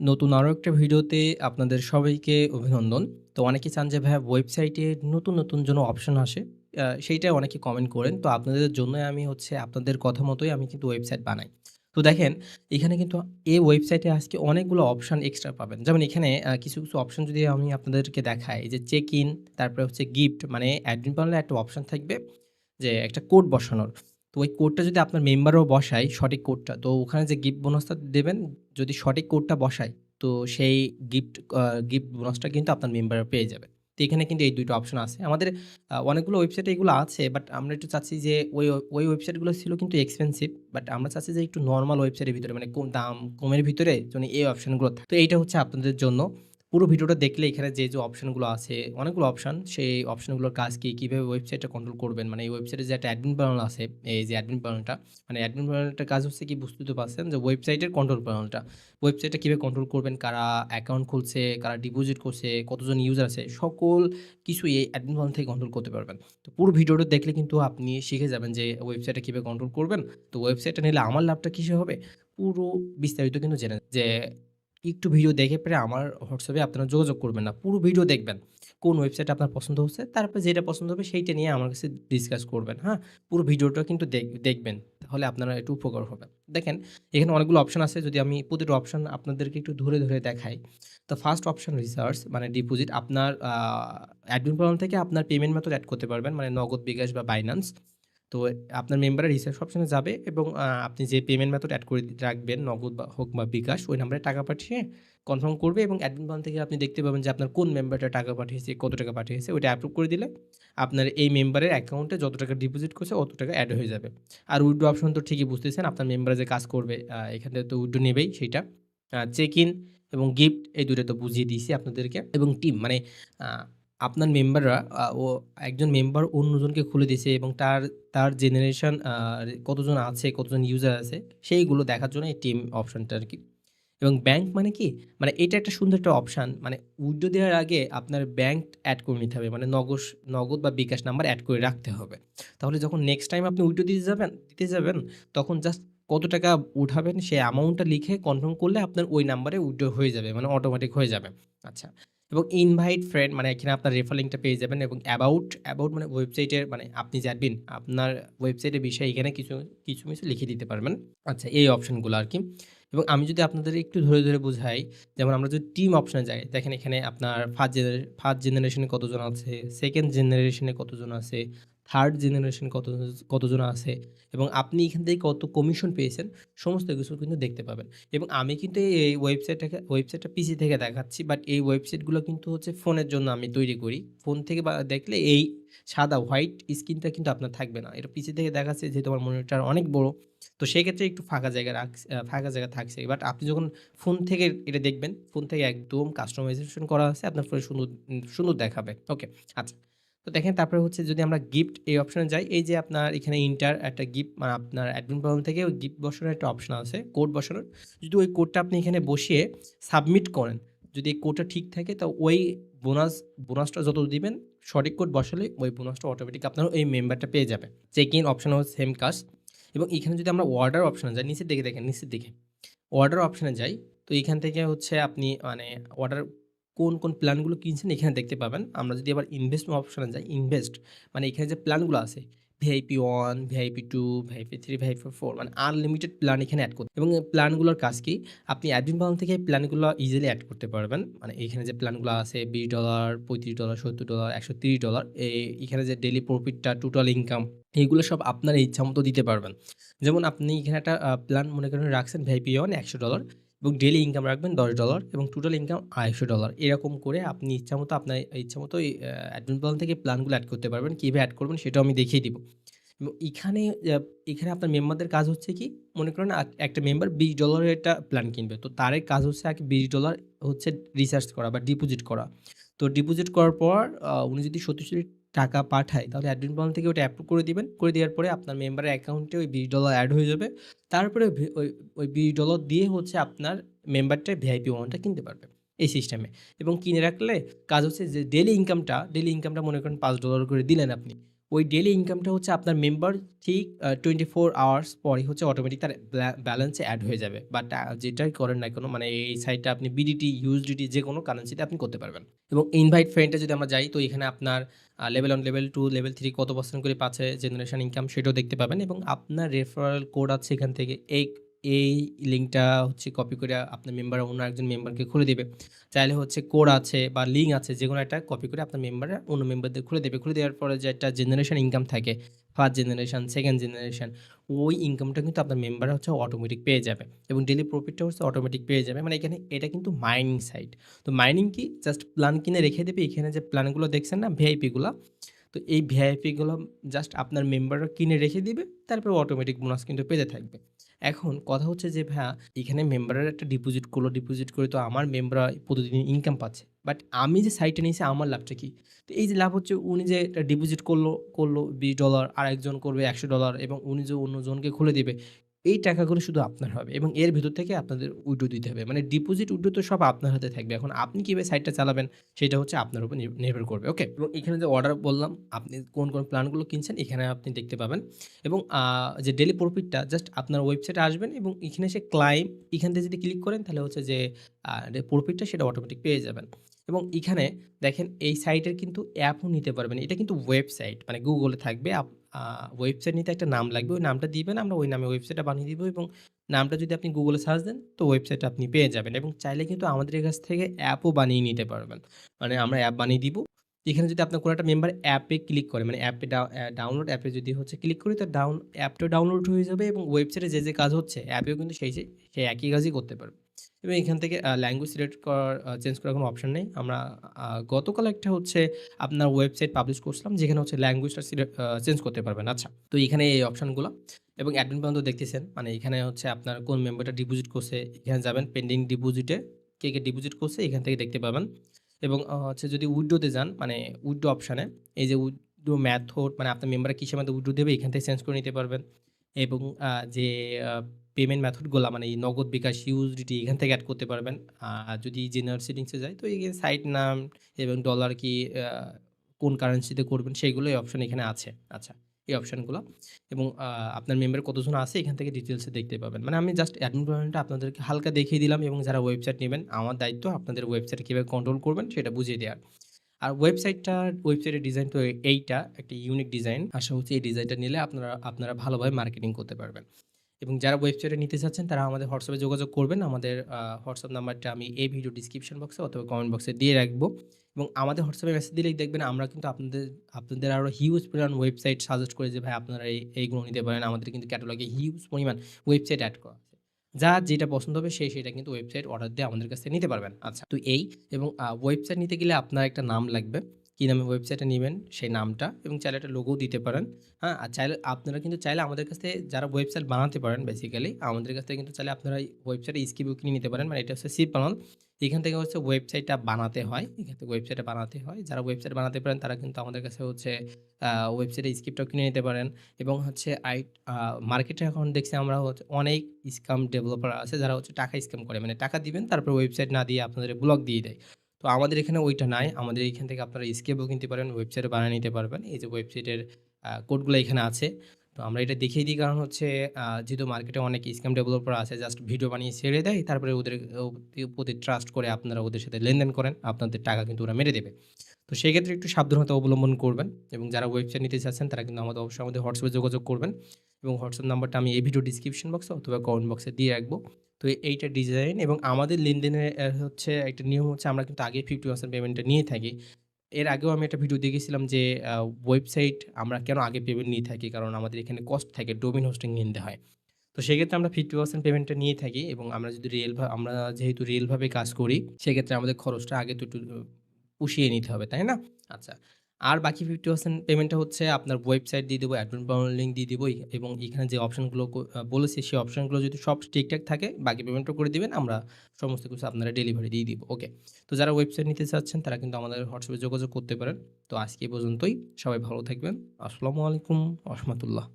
নতুন আরও একটা ভিডিওতে আপনাদের সবাইকে অভিনন্দন। তো অনেকে চান যে ভাইয়া ওয়েবসাইটে নতুন, নতুন যেন অপশন আসে। সেইটাই অনেকে কমেন্ট করেন। তো আপনাদের জন্যই আমি হচ্ছে আপনাদের কথা মতোই আমি কিন্তু ওয়েবসাইট বানাই। তো দেখেন এখানে কিন্তু এই ওয়েবসাইটে আজকে অনেকগুলো অপশান এক্সট্রা পাবেন। যেমন এখানে কিছু, কিছু অপশান যদি আমি আপনাদেরকে দেখাই যে চেক ইন তারপরে হচ্ছে গিফট মানে অ্যাডমিন প্যানেলে একটা অপশন থাকবে যে একটা কোড বসানোর। তো ওই কোডটা যদি আপনার মেম্বারও বসায় সঠিক কোডটা, তো ওখানে যে গিফট বোনাসটা দেবেন যদি সঠিক কোডটা বসায়, তো সেই গিফট গিফট বোনাসটা কিন্তু আপনার মেম্বাররা পেয়ে যাবে। তো এখানে কিন্তু এই ২ টা অপশন আছে। আমাদের অনেকগুলো ওয়েবসাইটে এগুলো আছে বাট আমরা একটু চাচ্ছি যে ওই, ওই ওয়েবসাইটগুলো ছিল কিন্তু এক্সপেনসিভ। বাট আমরা চাচ্ছি যে একটু নর্মাল ওয়েবসাইটের ভিতরে মানে কম দাম কমের ভিতরে যেন এই অপশনগুলো থাকে। তো এইটা হচ্ছে আপনাদের জন্য। পুরো ভিডিওটা দেখলে এখানে যে, যে অপশনগুলো আছে অনেকগুলো অপশন সেই অপশনগুলোর কাজ কি, কীভাবে ওয়েবসাইটটা কন্ট্রোল করবেন। মানে এই ওয়েবসাইটে যে একটা অ্যাডমিন প্যানেল আছে, এই যে অ্যাডমিন প্যানেলটা মানে অ্যাডমিন প্যানেলটার কাজ হচ্ছে কি বুঝতেই তো পারছেন যে ওয়েবসাইটের কন্ট্রোল প্যানেলটা। ওয়েবসাইটটা কীভাবে কন্ট্রোল করবেন, কারা অ্যাকাউন্ট খুলছে, কারা ডিপোজিট করছে, কতজন ইউজার আছে সকল কিছুই এই অ্যাডমিন প্যানেল থেকে কন্ট্রোল করতে পারবেন। তো পুরো ভিডিওটা দেখলে কিন্তু আপনি শিখে যাবেন যে ওয়েবসাইটটা কীভাবে কন্ট্রোল করবেন। তো ওয়েবসাইটটা নিলে আমার লাভটা কিসে হবে? পুরো বিস্তারিত কিন্তু জেনে যে একটু ভিডিও দেখে পরে আমার হোয়াটসঅ্যাপে আপনারা যোগাযোগ করবেন না। পুরো ভিডিও দেখবেন। কোন ওয়েবসাইট আপনার পছন্দ হচ্ছে, তারপরে যেটা পছন্দ হবে সেইটা নিয়ে আমার কাছে ডিসকাস করবেন, হ্যাঁ? পুরো ভিডিওটা কিন্তু দেখ দেখবেন। তাহলে আপনারা একটু উপকার হবে। দেখেন এখানে অনেকগুলো অপশন আছে যদি আমি প্রতিটা অপশন আপনাদেরকে একটু ধরে, ধরে দেখাই। তো ফার্স্ট অপশন রিসার্চ মানে ডিপোজিট আপনার অ্যাডমিন প্যানেল থেকে আপনার পেমেন্ট মেথড অ্যাড করতে পারবেন। মানে নগদ, বিকাশ বা বাইন্যান্স। তো আপনার মেম্বারের রিসার্চ অপশানে যাবে এবং আপনি যে পেমেন্ট মেথড অ্যাড করে রাখবেন নগদ বা হোক বা বিকাশ ওই নাম্বারে টাকা পাঠিয়ে কনফার্ম করবে এবং অ্যাডমিন প্যানেল থেকে আপনি দেখতে পাবেন যে আপনার কোন মেম্বারটা টাকা পাঠিয়েছে, কত টাকা পাঠিয়েছে ওইটা অ্যাপ্রুভ করে দিলে আপনার এই মেম্বারের অ্যাকাউন্টে যত টাকা ডিপোজিট করছে অত টাকা অ্যাড হয়ে যাবে। আর উইথড্র অপশন তো ঠিকই বুঝতেছেন আপনার মেম্বারে যে কাজ করবে এখান থেকে তো উইথড্র নেবেই সেইটা। চেক ইন এবং গিফট এই দুটো তো বুঝিয়ে দিয়েছি আপনাদেরকে এবং টিম মানে আপনার মেম্বাররা ও একজন মেম্বার অন্যজনকে খুলে দিয়েছে এবং তার, তার জেনারেশন কতজন আছে, কতজন ইউজার আছে সেইগুলো দেখার জন্য এই টিম অপশানটা আর কি এবং ব্যাংক মানে কি? মানে এটা একটা সুন্দর একটা অপশান মানে উইথড্র দেওয়ার আগে আপনার ব্যাংক অ্যাড করে নিতে হবে। মানে নগদ নগদ বা বিকাশ নাম্বার অ্যাড করে রাখতে হবে। তাহলে যখন নেক্সট টাইম আপনি উইথড্র দিতে যাবেন দিতে যাবেন তখন জাস্ট কত টাকা উঠাবেন সেই অ্যামাউন্টটা লিখে কনফার্ম করলে আপনার ওই নাম্বারে উইথড্র হয়ে যাবে। মানে অটোমেটিক হয়ে যাবে। আচ্ছা। এবং ইনভাইট ফ্রেন্ড মানে এখানে আপনার রেফারিংটা পেয়ে যাবেন এবং অ্যাবাউট, অ্যাবাউট মানে ওয়েবসাইটের মানে আপনি যাবেন আপনার ওয়েবসাইটের বিষয়ে এখানে কিছু, কিছু, কিছু লিখে দিতে পারবেন। আচ্ছা এই অপশনগুলো আর কি এবং আমি যদি আপনাদের একটু ধরে, ধরে বোঝাই যেমন আমরা যদি টিম অপশনে যাই দেখেন এখানে আপনার ফার্স্ট ফার্স্ট জেনারেশনে কতজন আছে, সেকেন্ড জেনারেশনে কতজন আছে, থার্ড জেনারেশন কত কতজন আছে এবং আপনি এখান থেকে কত কমিশন পেয়েছেন সমস্ত কিছু কিন্তু দেখতে পাবেন। এবং আমি কিন্তু এই ওয়েবসাইটটাকে ওয়েবসাইটটা পিসি থেকে দেখাচ্ছি বাট এই ওয়েবসাইটগুলো কিন্তু হচ্ছে ফোনের জন্য আমি তৈরি করি। ফোন থেকে দেখলে এই সাদা হোয়াইট স্ক্রিনটা কিন্তু আপনার থাকবে না। এটা পিসি থেকে দেখাচ্ছে যেহেতু আমার মনিটর অনেক বড়। তো সেক্ষেত্রে একটু ফাঁকা জায়গা রাখছে ফাঁকা জায়গা থাকছে। বাট আপনি যখন ফোন থেকে এটা দেখবেন, ফোন থেকে একদম কাস্টমাইজেশন করা আছে আপনার ফোনে সুন্দর সুন্দর দেখাবে। ওকে আচ্ছা। তো দেখেন তারপরে হচ্ছে যদি আমরা গিফট এই অপশনে যাই এই যে আপনার এখানে ইন্টার একটা গিফট মানে আপনার অ্যাডমিন প্যানেল থেকে ওই গিফট বসানোর একটা অপশন আছে, কোড বসানোর। যদি ওই কোডটা আপনি এখানে বসিয়ে সাবমিট করেন, যদি এই কোডটা ঠিক থাকে তো ওই বোনাস বোনাসটা যত দিবেন সঠিক কোড বসালে ওই বোনাসটা অটোমেটিক আপনার ওই মেম্বারটা পেয়ে যাবে। চেক ইন অপশন হচ্ছে সেম কাজ এবং এখানে যদি আমরা অর্ডার অপশনে যাই নিচের দিকে দেখেন নিচের দিকে। অর্ডার অপশনে যাই তো এখান থেকে হচ্ছে আপনি মানে অর্ডার কোন, কোন প্ল্যানগুলো কিনছেন এখানে দেখতে পাবেন। আমরা যদি আবার ইনভেস্ট অপশানে যাই ইনভেস্ট মানে এখানে যে প্ল্যানগুলো আছে VIP 1, VIP 2, VIP 3, VIP four মানে আনলিমিটেড প্ল্যান এখানে অ্যাড করতে এবং প্ল্যানগুলোর কাজ কি? আপনি অ্যাডমিন প্যানেল থেকে প্ল্যানগুলো ইজিলি অ্যাড করতে পারবেন। মানে এখানে যে প্ল্যানগুলো আছে $20, $35, $70, $130 এ এখানে যে ডেইলি প্রফিটটা, টোটাল ইনকাম এইগুলো সব আপনার ইচ্ছামতো দিতে পারবেন। যেমন আপনি এখানে একটা প্ল্যান মনে করেন রাখছেন ভিআইপি 1 $100 এবং ডেইলি ইনকাম রাখবেন $10 এবং টোটাল ইনকাম $250 এরকম করে আপনি ইচ্ছামতো আপনার, ইচ্ছামতো এই আ অ্যাডমিন প্যানেল থেকে প্ল্যানগুলো অ্যাড করতে পারবেন। কীভাবে অ্যাড করবেন সেটাও আমি দেখিয়ে দিব। এবং এখানে এখানে আপনার মেম্বারদের কাজ হচ্ছে কি? মনে করেন একটা মেম্বার বিশ ডলারের একটা প্ল্যান কিনবে। তো তার কাজ হচ্ছে আগে $20 হচ্ছে রিসার্চ করা বা ডিপোজিট করা। তো ডিপোজিট করার পর উনি যদি সত্যি টাকা পাঠায় তাহলে অ্যাডমিন পাল থেকে ওটা অ্যাপ্রুভ করে দিবেন। করে দেওয়ার পরে আপনার মেম্বারের অ্যাকাউন্টে ওই বিশ ডলার অ্যাড হয়ে যাবে। তারপরে ওই, ওই $20 দিয়ে হচ্ছে আপনার মেম্বারটা ভিআইপি ওয়ানটা কিনতে পারবে। এই সিস্টেমে এবং কিনে রাখলে কাজ হচ্ছে যে ডেলি ইনকামটা ডেলি ইনকামটা মনে করেন পাঁচ ডলার করে দিলেন আপনি। ওই ডেইলি ইনকামটা হচ্ছে আপনার মেম্বার ঠিক টোয়েন্টি ফোর আওয়ার্স পরেই হচ্ছে অটোমেটিক তার ব্যালেন্সে অ্যাড হয়ে যাবে। বাট যেটাই করেন না কোনো মানে এই সাইটটা আপনি বিডিটি, ইউএসডিটি যেকোনো কারেন্সিতে আপনি করতে পারবেন। এবং ইনভাইট ফ্রেন্ড যদি আমরা যাই তো এখানে আপনার level 1, level two level three কত পার্সেন্ট করে পাচ্ছে জেনারেশন ইনকাম সেটাও দেখতে পাবেন এবং আপনার রেফারেল কোড আছে এখান থেকে এই এই লিঙ্কটা হচ্ছে কপি করে আপনার মেম্বার অন্য একজন মেম্বারকে খুলে দেবে চাইলে হচ্ছে কোড আছে বা লিঙ্ক আছে যে কোনো একটা কপি করে আপনার মেম্বাররা অন্য মেম্বারদের খুলে দেবে। খুলে দেওয়ার পরে যে একটা জেনারেশন ইনকাম থাকে, ফার্স্ট জেনারেশন, সেকেন্ড জেনারেশন ওই ইনকামটা কিন্তু আপনার মেম্বার হচ্ছে অটোমেটিক পেয়ে যাবে এবং ডেলি প্রফিটটা হচ্ছে অটোমেটিক পেয়ে যাবে। মানে এখানে এটা কিন্তু মাইনিং সাইট। তো মাইনিং কি? জাস্ট প্ল্যান কিনে রেখে দেবে। এখানে যে প্ল্যানগুলো দেখছেন না ভিআইপি গুলা? তো এই ভিআইপিগুলো জাস্ট আপনার মেম্বাররা কিনে রেখে দিবে। তারপরে অটোমেটিক বোনাস কিন্তু পেতে থাকবে। এখন কথা হচ্ছে যে ভাইয়া এখানে মেম্বারের একটা ডিপোজিট করল, ডিপোজিট করে তো আমার মেম্বাররা প্রতিদিন ইনকাম পাচ্ছে। বাট আমি যে সাইডটা নিয়েছি আমার লাভটা কি? তো এই যে লাভ হচ্ছে উনি যে একটা ডিপোজিট করল করল বিশ ডলার আর একজন করবে $100 এবং উনি যে অন্যজনকে খুলে দিবে। এই টাকাগুলো শুধু আপনার হবে এবং এর ভেতর থেকে আপনাদের উইথড্র দিতে হবে। মানে ডিপোজিট, উইথড্র তো সব আপনার হাতে থাকবে। এখন আপনি কীভাবে সাইটটা চালাবেন সেটা হচ্ছে আপনার উপর নির নির্ভর করবে। ওকে? এবং এখানে যে অর্ডার বললাম আপনি কোন, কোন প্ল্যানগুলো কিনছেন এখানে আপনি দেখতে পাবেন এবং যে ডেইলি প্রফিটটা জাস্ট আপনার ওয়েবসাইটে আসবেন এবং এখানে সে ক্লাইম এখান থেকে যদি ক্লিক করেন তাহলে হচ্ছে যে প্রফিটটা সেটা অটোমেটিক পেয়ে যাবেন। এবং এখানে দেখেন এই সাইটের কিন্তু অ্যাপও নিতে পারবেন। এটা কিন্তু ওয়েবসাইট মানে গুগলে থাকবে। ওয়েবসাইট নিতে একটা নাম লাগবে। ওই নামটা দিবেন। আমরা ওই নামে ওয়েবসাইটটা বানিয়ে দিব এবং নামটা যদি আপনি গুগলে সার্চ দেন তো ওয়েবসাইটটা আপনি পেয়ে যাবেন এবং চাইলে কিন্তু আমাদের কাছ থেকে অ্যাপও বানিয়ে নিতে পারবেন। মানে আমরা অ্যাপ বানিয়ে দিব। এখানে যদি আপনার কোনো একটা মেম্বার অ্যাপে ক্লিক করে মানে অ্যাপে ডাউ ডাউনলোড অ্যাপে যদি হচ্ছে ক্লিক করি তো ডাউন অ্যাপটাও ডাউনলোড হয়ে যাবে এবং ওয়েবসাইটে যে, যে কাজ হচ্ছে অ্যাপেও কিন্তু সেই, সেই একই কাজই করতে পারবে। এবং এখান থেকে ল্যাঙ্গুয়েজ সিলেক্ট করার চেঞ্জ করার কোনো অপশন নেই। আমরা গতকাল একটা হচ্ছে আপনার ওয়েবসাইট পাবলিশ করছিলাম যেখানে হচ্ছে ল্যাঙ্গুয়েজটা চেঞ্জ করতে পারবেন। আচ্ছা। তো এখানে এই অপশনগুলো এবং অ্যাডমিন পর্যন্ত দেখতেছেন। মানে এখানে হচ্ছে আপনার কোন মেম্বারটা ডিপোজিট করছে এখানে যাবেন পেন্ডিং ডিপোজিটে কে, কে ডিপোজিট করছে এখান থেকে দেখতে পাবেন। এবং হচ্ছে যদি উইথড্রোতে যান মানে উইথড্রো অপশানে এই যে উইথড্রো মেথড মানে আপনার মেম্বাররা কিসের মাধ্যমে উইথড্রো দেবে এখান থেকে চেঞ্জ করে নিতে পারবেন। এবং যে পেমেন্ট মেথডগুলা মানে এই নগদ, বিকাশ, ইউএসডিটি এখান থেকে অ্যাড করতে পারবেন। আর যদি জেনারেল সেটিংসে যায় তো এখানে সাইট নাম এবং ডলার কি কোন কারেন্সিতে করবেন সেগুলো এই অপশন এখানে আছে। আচ্ছা। এই অপশনগুলো এবং আপনার মেম্বার কতজন আছে এখান থেকে ডিটেলসে দেখতে পাবেন। মানে আমি জাস্ট অ্যাডমিন আপনাদেরকে হালকা দেখিয়ে দিলাম এবং যারা ওয়েবসাইট নেবেন আমার দায়িত্ব আপনাদের ওয়েবসাইট কীভাবে কন্ট্রোল করবেন সেটা বুঝিয়ে দেওয়ার। আর ওয়েবসাইটটার ওয়েবসাইটের ডিজাইন তো এইটা একটা ইউনিক ডিজাইন। আশা হচ্ছে এই ডিজাইনটা নিলে আপনারা আপনারা ভালোভাবে মার্কেটিং করতে পারবেন। এবং যারা ওয়েবসাইটে নিতে চাচ্ছেন, তারা আমাদের হোয়াটসঅ্যাপে যোগাযোগ করবেন। আমাদের হোয়াটসঅ্যাপ নাম্বারটা আমি এই ভিডিও ডিসক্রিপশন বক্সে অথবা কমেন্ট বক্সে দিয়ে রাখব। এবং আমাদের হোয়াটসঅ্যাপে মেসেজ দিলেই দেখবেন আমরা কিন্তু আপনাদের আপনাদের আরও হিউজ পরিমাণ ওয়েবসাইট সাজেস্ট করে যে, ভাই, আপনারা এই, এইগুলো নিতে পারেন। আমাদের কিন্তু ক্যাটালগে হিউজ পরিমাণ ওয়েবসাইট অ্যাড করা। যার যেটা পছন্দ হবে সেই সেটা কিন্তু ওয়েবসাইট অর্ডার দিয়ে আমাদের কাছ নিতে পারবেন। আচ্ছা। তো এই, এবং ওয়েবসাইট নিতে গেলে আপনার একটা নাম লাগবে। কি নামে ওয়েবসাইটটা নেবেন, সেই নামটা এবং চাইলে একটা লোগোও দিতে পারেন। হ্যাঁ? আর চাইলে আপনারা কিন্তু চাইলে আমাদের কাছ থেকে যারা ওয়েবসাইট বানাতে পারেন বেসিক্যালি আমাদের কাছ থেকে কিন্তু চাইলে আপনারা ওয়েবসাইটে স্কিপও কিনে নিতে পারেন। মানে এটা হচ্ছে সি প্যানেল। এখান থেকে হচ্ছে ওয়েবসাইটটা বানাতে হয়। এখান থেকে ওয়েবসাইটটা বানাতে হয়। যারা ওয়েবসাইট বানাতে পারেন, তারা কিন্তু আমাদের কাছে হচ্ছে আ ওয়েবসাইটের স্ক্রিপ্টটাও কিনে নিতে পারেন এবং হচ্ছে আই মার্কেটে এখন দেখছি আমরা হচ্ছে অনেক স্কাম ডেভেলপার আছে, যারা হচ্ছে টাকা স্ক্যাম করে। মানে টাকা দিবেন, তারপর ওয়েবসাইট না দিয়ে আপনাদের ব্লক দিয়ে দেয়। তো আমাদের এখানে ওইটা নাই। আমাদের এখান থেকে আপনারা স্কেপও কিনতে পারেন, ওয়েবসাইটও বানিয়ে নিতে পারবেন। এই যে ওয়েবসাইটের কোডগুলো এখানে আছে। তো আমরা এটা দেখিয়ে দিই কারণ হচ্ছে যেহেতু মার্কেটে অনেক স্কাম ডেভেলপার আছে জাস্ট ভিডিও বানিয়ে ছেড়ে দেয়। তারপরে ওদের প্রতি ট্রাস্ট করে আপনারা ওদের সাথে লেনদেন করেন। আপনাদের টাকা কিন্তু ওরা মেরে দেবে। তো সেক্ষেত্রে একটু সাবধানতা অবলম্বন করবেন এবং যারা ওয়েবসাইট নিতে চাচ্ছেন তারা কিন্তু আমাদের অবশ্যই আমাদের হোয়াটসঅ্যাপে যোগাযোগ করবেন এবং হোয়াটসঅ্যাপ নাম্বারটা আমি এই ভিডিও ডেসক্রিপশন বক্সে অথবা কমেন্ট বক্সে দিয়ে রাখব। তো এইটা ডিজাইন এবং আমাদের লেনদেনের হচ্ছে একটা নিয়ম হচ্ছে আমরা কিন্তু আগে 50% পেমেন্টটা নিয়ে থাকি। এর আগেও আমি একটা ভিডিও দেখেছিলাম যে ওয়েবসাইট আমরা কেন আগে পেমেন্ট নিয়ে থাকি কারণ আমাদের এখানে কস্ট থাকে ডোমিন হোস্টিং নিতে হয়। তো সেক্ষেত্রে আমরা 50% পেমেন্টটা নিয়ে থাকি এবং আমরা যদি রিয়েল ভা আমরা যেহেতু রিয়েলভাবে কাজ করি সেক্ষেত্রে আমাদের খরচটা আগে তো একটু পুষিয়ে নিতে হবে, তাই না? আচ্ছা। আর বাকি 50% পেমেন্টটা হচ্ছে আপনার ওয়েবসাইট দিয়ে দেবো, অ্যাডমিন প্যানেল লিঙ্ক দিয়ে দেবোই এবং এখানে যে অপশানগুলো বলেছি সেই অপশানগুলো যদি সব ঠিকঠাক থাকে বাকি পেমেন্টও করে দেবেন আমরা সমস্ত কিছু আপনারা ডেলিভারি দিয়ে দিব। ওকে। তো যারা ওয়েবসাইট নিতে চাচ্ছেন তারা কিন্তু আমাদের হোয়াটসঅ্যাপে যোগাযোগ করতে পারেন। তো আজকে পর্যন্তই। সবাই ভালো থাকবেন। আসসালামু আলাইকুম রাহমাতুল্লাহ।